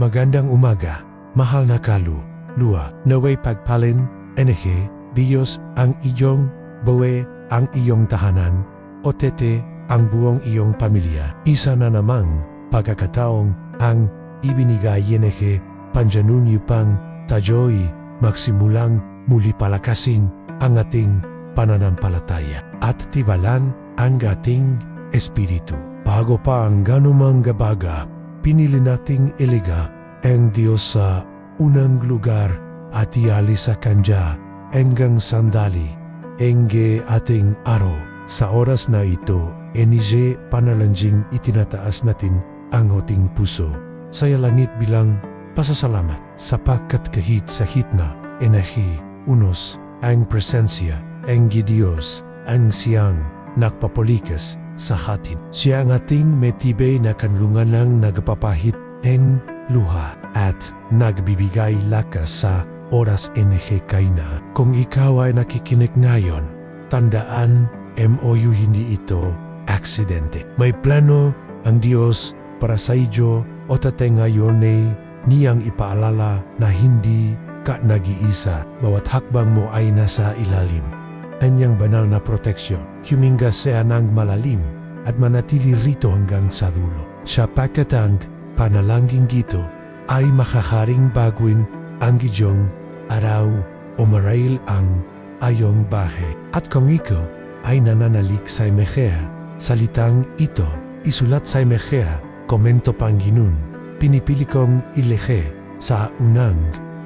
Magandang umaga, mahal na kalu, luwa, naway pagpalin, enehe, Diyos ang iyong bawe, ang iyong tahanan, o tete, ang buong iyong pamilya. Isa na namang pagkakataong ang ibinigay enehe, panjanun yupang tajoy, magsimulang muli palakasin ang ating pananampalataya at tibalan ang ating espiritu. Bago pa ang ganumang gabaga, pinili nating iliga ang Diyos sa unang lugar at ialis sa kanya hanggang sandali enge ating araw. Sa oras na ito, enije panalanjing itinataas natin ang ating puso sa langit bilang pasasalamat sapagkat kahit sa hitna, enahi, unos, ang presensya, ang Diyos, ang siyang nagpapolikas sa hatin. Siya ang ating metibay na kanlungan ng nagpapahit ng luha at nagbibigay lakas sa oras enehe kaina. Kung ikaw ay nakikinig ngayon, tandaan MOU hindi ito aksidente. May plano ang Diyos para sa iyo o tate ngayon ay niyang ipaalala na hindi ka nag-iisa. Bawat hakbang mo ay nasa ilalim. Kanyang banal na proteksyon. Huminga siya ng malalim at manatili rito hanggang sa dulo. Siya pakatang panalangin gito ay makakaring baguin ang gijong araw o marahil ang ayong bahay. At kung ikaw ay nananalik sa Mejea, salitang ito isulat sa Mejea, komento Panginoon, pinipili kong ilehe sa unang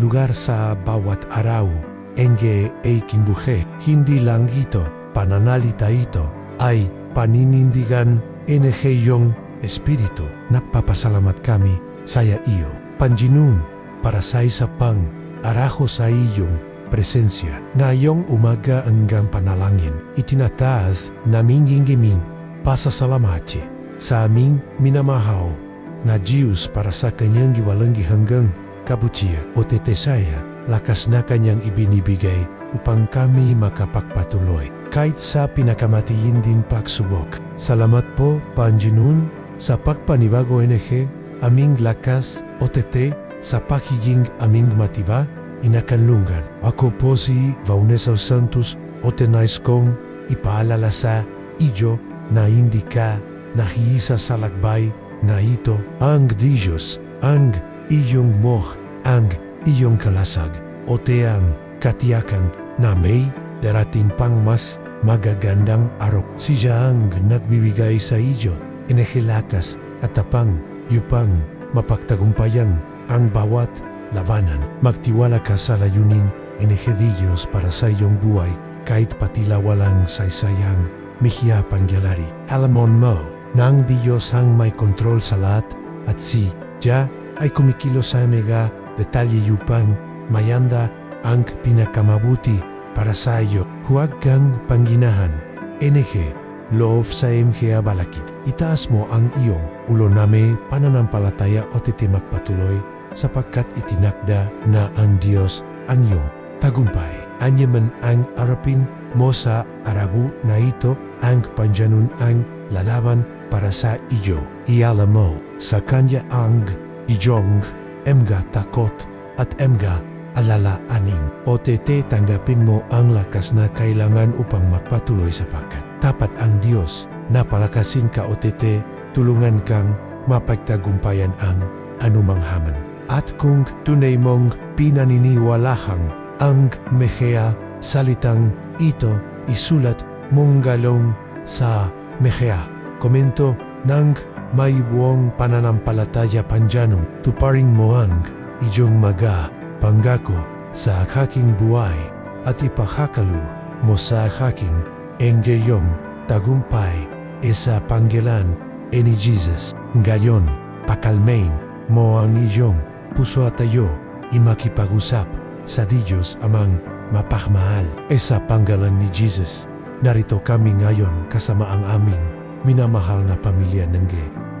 lugar sa bawat araw, enge ay kimbuhe, hindi lang ito, pananalita ito, ay paninindigan enehe yung espiritu. Nagpapasalamat kami saya iyo, Panjinun, para sa isa pang araho sa iyong presensya. Ngayong umaga hanggang panalangin, itinataas naming gingiming pasasalamati sa aming minamahaw na Diyos para sa kanyang giwalanggi hanggang kabutiya o tetesaya, lakas na kanyang ibinibigay upang kami makapagpatuloy. Kahit sa pinakamatiyin din pagsubok. Salamat po, Panjinun, sa pagpanibago NG, aming lakas o tete sa pakiging aming matiba, inakanlungan. Ako po si Vanessa Santos o tenais kong ipaalala sa iyo na hindi ka nahiisa sa lagbay na ito ang Diyos, ang iyong moh, ang iyong kalasag, o teang katiyakan na may darating pang mas magagandang araw. Siya ang nagbibigay sa iyo, inahilakas at tapang, yupang mapagtagumpayang ang bawat labanan. Magtiwala ka sa layunin, inihediyos para sa iyong buhay, kahit patila walang saysayang mihiya pangyalari. Alamon mo, nang Diyos ang may kontrol sa lahat, at si Jah ay kumikilo sa mega detalye yupang mayanda ang pinakamabuti para sa iyo. Huwag kang panginahan. NG, loob sa MG balakid. Itaas mo ang iyong ulo na may pananampalataya o titimak patuloy sapagkat itinakda na ang Diyos ang iyong tagumpay. Anya man ang arapin mo sa aragu na ito ang panjanun ang lalaban para sa iyo. Iala mo sa kanya ang ijong emga takot at emga alala aning. O tete tanggapin mo ang lakas na kailangan upang magpatuloy sa pakat. Tapat ang Diyos na palakasin ka o tete, tulungan kang mapagtagumpayan ang anumang haman. At kung tunay mong pinaniniwalahang ang Mejea salitang ito isulat mong galong sa Mejea. Komento ng may buong pananampalataya panjanong tuparing mo ang iyong maga pangako sa aking buhay at ipakakalu mo sa aking enggayong tagumpay isa panggilan e ni Jesus. Ngayon, pakalmain mo ang iyong puso at tayo imakipag-usap sa Diyos amang mapakmahal. Isa panggalan ni Jesus. Narito kami ngayon kasama ang aming minamahal na pamilya ng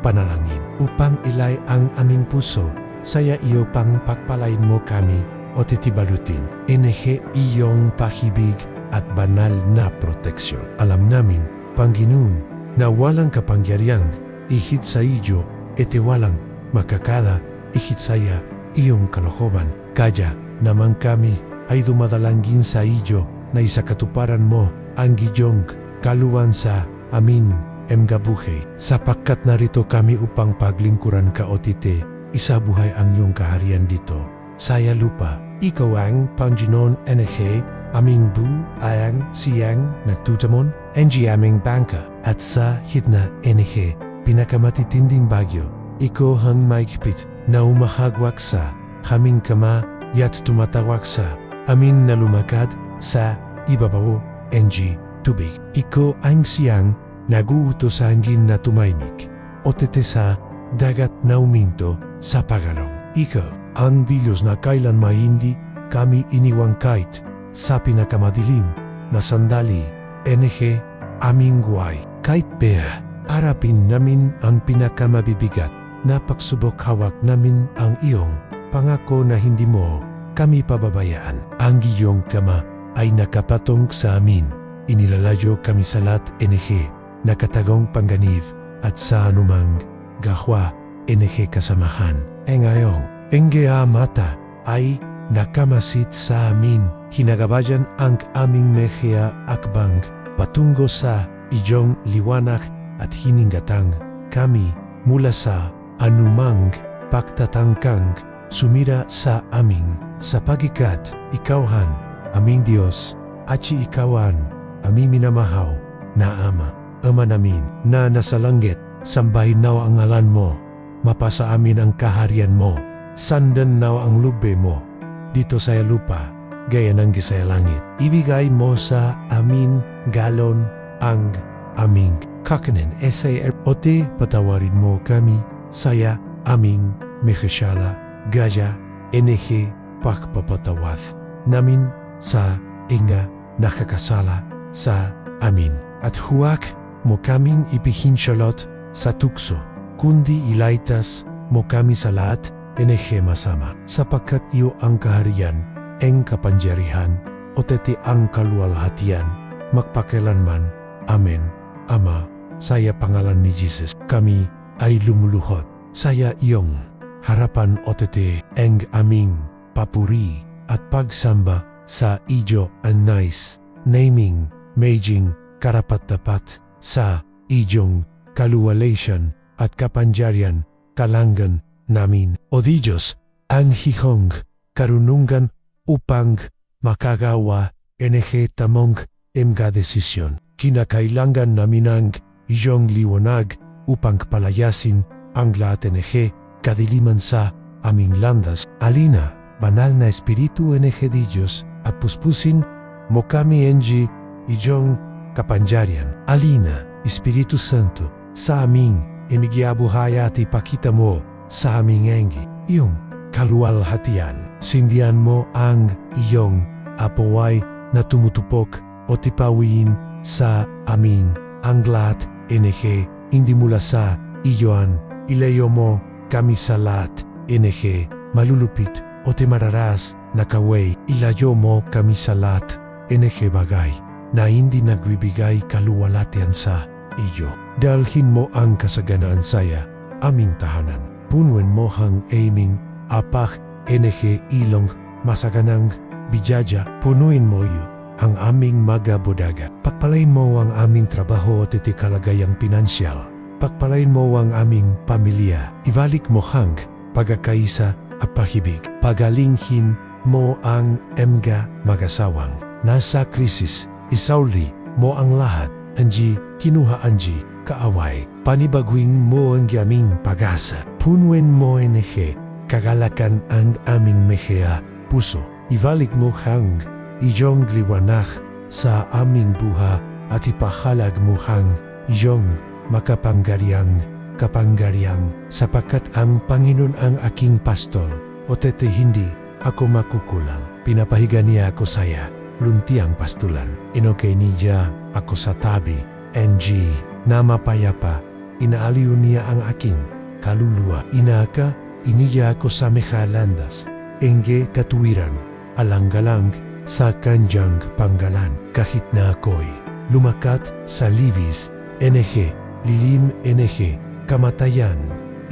panalangin upang ilay ang aming puso saya iyo pang pagpalain mo kami o titibalutin. Inehe iyong pahibig at banal na proteksyon. Alam namin, Panginoon, na walang kapangyarihang ihit sa iyo ete walang makakada ihit saya, iyong kalokohan. Kaya naman kami ay dumadalangin sa iyo na isakatuparan mo ang giyong kaluwan sa amin emgabuhay. Sapagkat narito kami upang paglingkuran ka o tite, isabuhay ang iyong kaharian dito. Saya lupa, ikaw ang Panginoon NH, aming bu ayang siyang nagtutamon, NG aming bangka, at sa hitna NH, pinakamatitinding bagyo, ikaw hang maikpit na umahagwak sa haming kama yat tumatawag sa amin na lumakad sa ibabaw NG tubig. Iko ang siyang naguutos sa hangin na tumahimik o tete sa dagat na uminto sa pagalong. Ikaw ang Diyos na kailan hindi kami iniwang kahit sa pinakamadilim na sandali NG aming guay. Kahit pera, harapin namin ang pinakamabibigat na pagsubok hawak namin ang iyong pangako na hindi mo kami pababayaan. Ang iyong kama ay nakapatong sa amin. Inilalayo kami sa lat NG, nakatagong pangganib at sa anumang gahwa NG kasamahan. E ngayong, engea mata ay nakamasit sa amin. Hinagabayan ang aming mehea akbang patungo sa iyong liwanag at hiningatang kami mula sa anumang pagtatangkang sumira sa aming sapagikat ikawhan aming Diyos at si ikawan aming minamahaw na Ama, Ama namin na nasa langit, sambahin naw ang ngalan mo, mapasa amin ang kaharian mo, sandan naw ang lube mo, dito sa lupa, gaya ng gisaya langit. Ibigay mo sa amin galon ang aming kakanin SAR ote patawarin mo kami saya aming mekeshala gaya NG pagpapatawad namin sa inga nakakasala sa amin. At huwag mo kaming ipihinshalot sa tukso kundi ilaitas mo kami sa lahat NG masama sapagkat iyo ang kaharian ang kapangyarihan o tete ang kaluwalhatian magpakilanman Amen. Ama saya pangalan ni Jesus. Kami ay lumuluhot saya iyong harapan o tete ang aming papuri at pagsamba sa ijo ang nice naming maging karapat-dapat sa ijong kaluwalation at kapangyarian kalangan namin o di Diyos ang hihong karunungan upang makagawa NG tamong emga desisyon. Kinakailangan namin ang iyong liwanag upang palayasin ang lahat NG kadiliman sa aming landas. Alina, banal na espiritu di Diyos at puspusin mo kami NG iyong kapangyarian. Alina, Espiritu Santo, sa aming imigyabuhay at ipakita mo sa aming engi iyong kaluwalhatian. Sindihan mo ang iyong apoy na tumutupok o tipawiin sa amin ang lahat NG hindi mula sa iyon ilayo mo kami sa lahat NG malulupit o timararas na kaway ilayo mo kami sa lahat NG bagay na hindi nagbibigay kaluwalhatian sa iyo. Dalhin mo ang kasaganaan saya aming tahanan. Punwen mo hang aming apak NG ilong masaganang bijaja punuin mo yu ang aming magabodaga. Pagpalain mo ang aming trabaho at itikalagayang pinansyal. Pagpalain mo ang aming pamilya. Ibalik mo hang pagkakaisa at pahibig. Pagalinghin mo ang emga magasawang. Nasa krisis, isauli mo ang lahat. Anji, kinuha anji, kaaway. Panibagwing mo ang aming pag-asa. Punwen mo enehe, kagalakan ang aming mehea, puso. Ibalik mo hang iyong liwanag sa aming buha at ipahalag mo hang iyong makapanggariang kapangyariang sapagkat ang Panginoon ang aking pastol o tete hindi ako makukulang. Pinapahiga niya ako saya, luntiang pastulan. Inokay niya ako sa tabi, NG, na mapayapa. Inaaliw niya ang aking kaluluwa. Inaka, iniya ako sa mehalandas. Enge katuwiran, alanggalang sa kanjang panggalan. Kahit na ako'y lumakat sa libis, NG, lilim NG, kamatayan,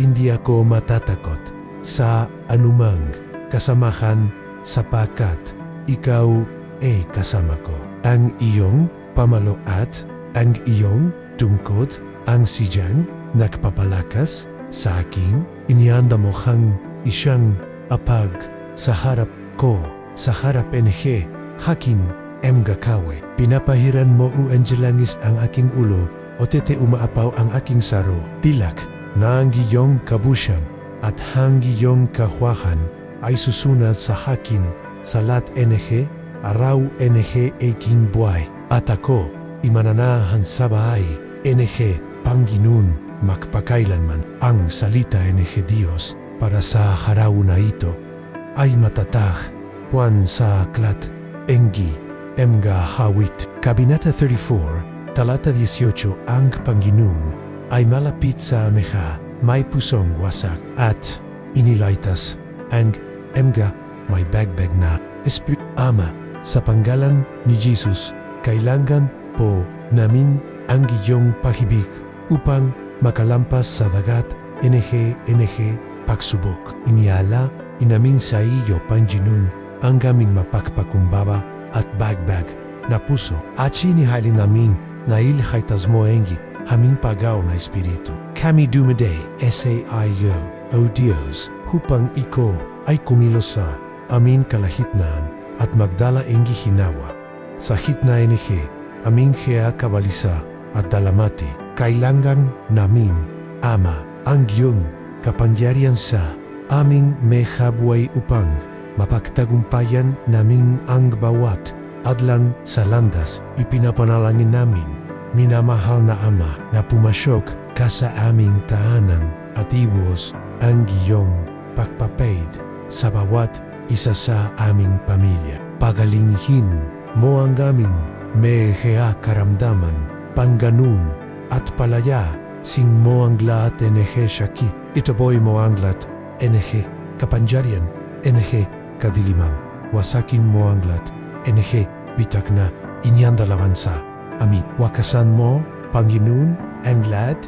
hindi ako matatakot sa anumang kasamahan sapagkat ikaw ay kasama ko. Ang iyong pamalo at ang iyong tungkod ang siyang nagpapalakas sa akin. Inianda mo hang isang apag sa harap ko, sa harap NG, hakin em gakawe. Pinapahiran mo u angelangis ang aking ulo o tete umaapaw ang aking saro. Tilak na ang giyong kabusyam at hang giyong kahwahan ay susunod sa hakin salat NG, araw NG aking buhay. At ako, imananahan sa bahay, NG, Panginoon, magpakailanman ang salita NG Diyos para sa haraw na ito ay matatag Juan sa aklat Engi Emga Hawit Kabinata 34 Talata 18 Ang Panginoon ay malapit sa ameha may pusong wasak at inilaitas ang Emga may bagbag na Espiritu Ama sa panggalan ni Jesus kailangan po namin ang iyong pahibig upang makalampas sa dagat NG NG pagsubok. Iniala inamin sa iyo Panginoon ang aming mapagpakumbaba at bagbag na puso at sinihalin namin na ilhaitas mo engi haming pagaw na espiritu. Kami dumaday SAIO o Diyos hupang iko ay kumilos sa amin kalahitnaan at magdala engi hinawa. Sa hitna NG aming hea kabalisa at dalamati kailangan namin Ama ang iyong kapangyarihan sa aming mehabuay upang mapagtagumpayan naming ang bawat adlang sa landas ipinapanalangin namin minamahal na Ama na pumasyok ka sa aming tahanan at iwas ang iyong pagpapaid sa bawat isa sa aming pamilya. Pagalinghin mo ang aming mehea karamdaman, pangganun at palaya sing mo ang lahat enehe syakit. Ito boy mo ang lahat enehe kapanjarian, enehe kadilimang. Wasakin mo ang lahat enehe bitak na inyanda lawansa. Amin. Wakasan mo, Panginoon, ang lahat,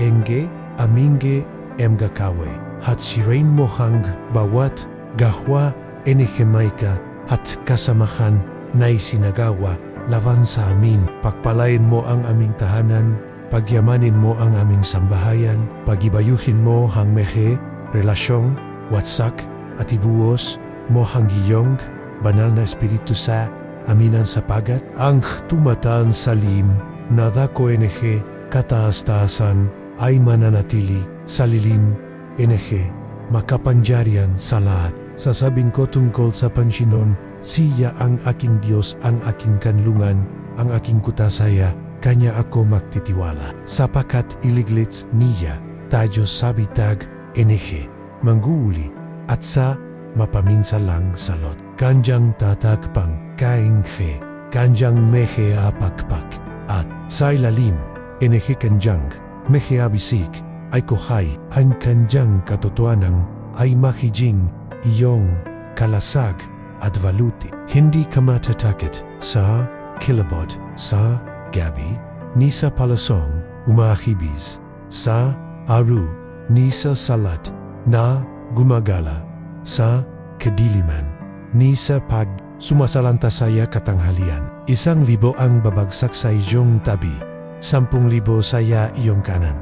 enge, aminge, emgakawe. Sirain mo hang bawat gahwa enehemaika at kasamahan na isinagawa laban sa amin. Pagpalain mo ang aming tahanan, pagyamanin mo ang aming sambahayan, pagibayuhin mo hang mehe, relasyong, watsak, at ibuos mo hang giyong, banal na espiritu sa aminan sa pagat, ang tumataan sa lim, nadako NG, kataas-taasan, ay mananatili sa lilim, NG, makapangyarihan sa lahat. Sasabing ko tungkol sa Panginoon, siya ang aking Diyos, ang aking kanlungan, ang aking kutasaya, kanya ako magtitiwala. Sapakat iliglits niya, tayo sabitag, NG, mangguuli, at sa mapaminsalang salot. Kanjang tatakpang kainghe, kanjang mehe apakpak, at sa ilalim, enehe kanjang, mehe abisik, ay kuhay, ang kanjang katotohanan ay makijing iyong kalasag at valuti. Hindi ka matatakit. Sa kilabot, sa gabi, ni sa palasong umahibis, sa aru, ni sa salat, na gumagala, sa kadiliman, ni sa pag sumasalanta saya katanghalian. Isang libo ang babagsak sa iyong tabi, sampung libo saya iyong kanan.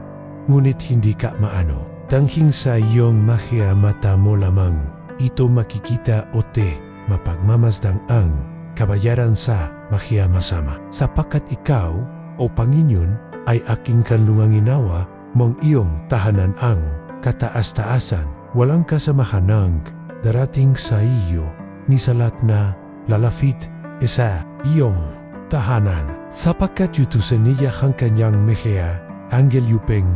Ngunit hindi ka maano, tangking sa iyong mahia mata mo lamang, ito makikita o te mapagmamasdang ang kabayaran sa mahia masama. Sapakat ikaw, o Panginoon, ay aking kanlungang inawa, mong iyong tahanan ang kataas-taasan, walang kasamahan ng darating sa iyo, ni salat na lalafit isa iyong tahanan. Sapagkat yutusan niya ang kanyang mehea, anggel yupeng,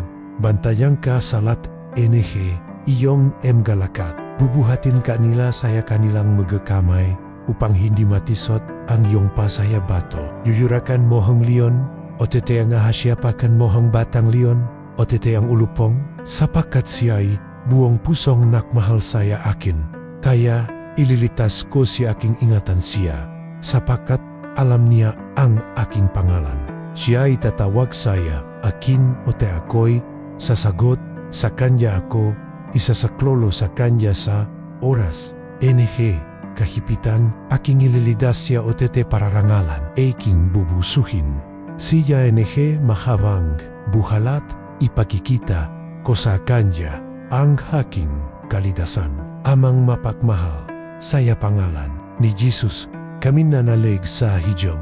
bantayang ka salat enehe, iyong emgalakat. Bubuhatin ka nila saya kanilang magakamay, upang hindi matisot ang iyong pasaya bato. Yuyurakan mo hang leon, o tete ang ahasyapakan mo hang batang leon, o tete ang ulupong, sapagkat siya'y buong pusong nakmahal saya akin. Kaya ililitas ko si aking ingatan siya, sapagkat alam niya ang aking pangalan. Siya ay tatawag saya, akin o te ako'y sasagot sa kanya ako isa sa kanya sa oras. NG, kahipitan, aking ililidas siya o tete para rangalan, aking bubusuhin. Siya NG mahabang, buhalat, ipakikita, ko sa kanya, ang haking kalidasan, amang mapakmahal, saya pangalan ni Jesus, kami nanalig sa hijong,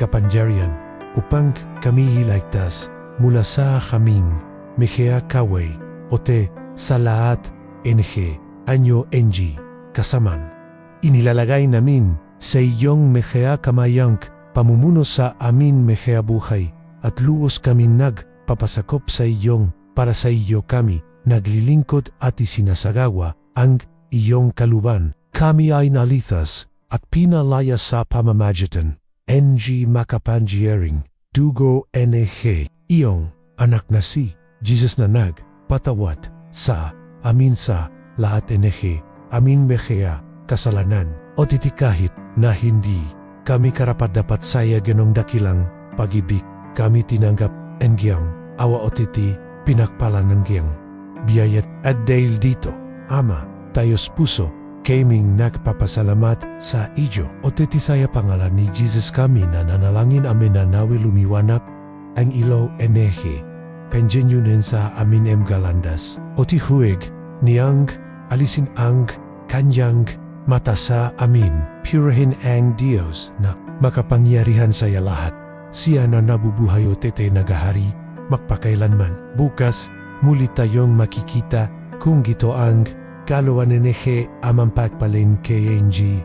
kapangyarihan, upang kami hilagtas mula sa kaming Mejea Kaway, Ote, sa lahat, NG, Anyo NG, kasaman. Inilalagay namin sa iyong Mejea Kamayang pamumuno sa amin Mejea Buhay at luos kami nagpapasakop sa iyong para sa iyo kami naglilingkod at isinasagawa ang iyong kaluban. Kami ay nalithas at pinalaya sa pamamagitan. NG Makapangyering, Dugo NG, iyong anak na si Jesus na nagpatawat sa amin sa lahat NG, amin mekea, kasalanan, o titikahit na hindi kami karapat dapat saya ganong dakilang pag-ibig, kami tinanggap engyang awa o titi pinakpalan ng giyang. At dahil dito, Ama, tayos puso, kaming nagpapasalamat sa iyo o titi saya pangalan ni Jesus kami na nanalangin amin na nawi ang ilaw enehe penjenyunen sa amin em galandas. O tihuig niyang alisin ang kanyang mata sa amin. Purahin ang Diyos na makapangyarihan sa lahat. Siya na nabubuhay o tete nagahari magpakailanman. Bukas muli tayong makikita kung gito ang kaluan nehe amang pagpalin KNG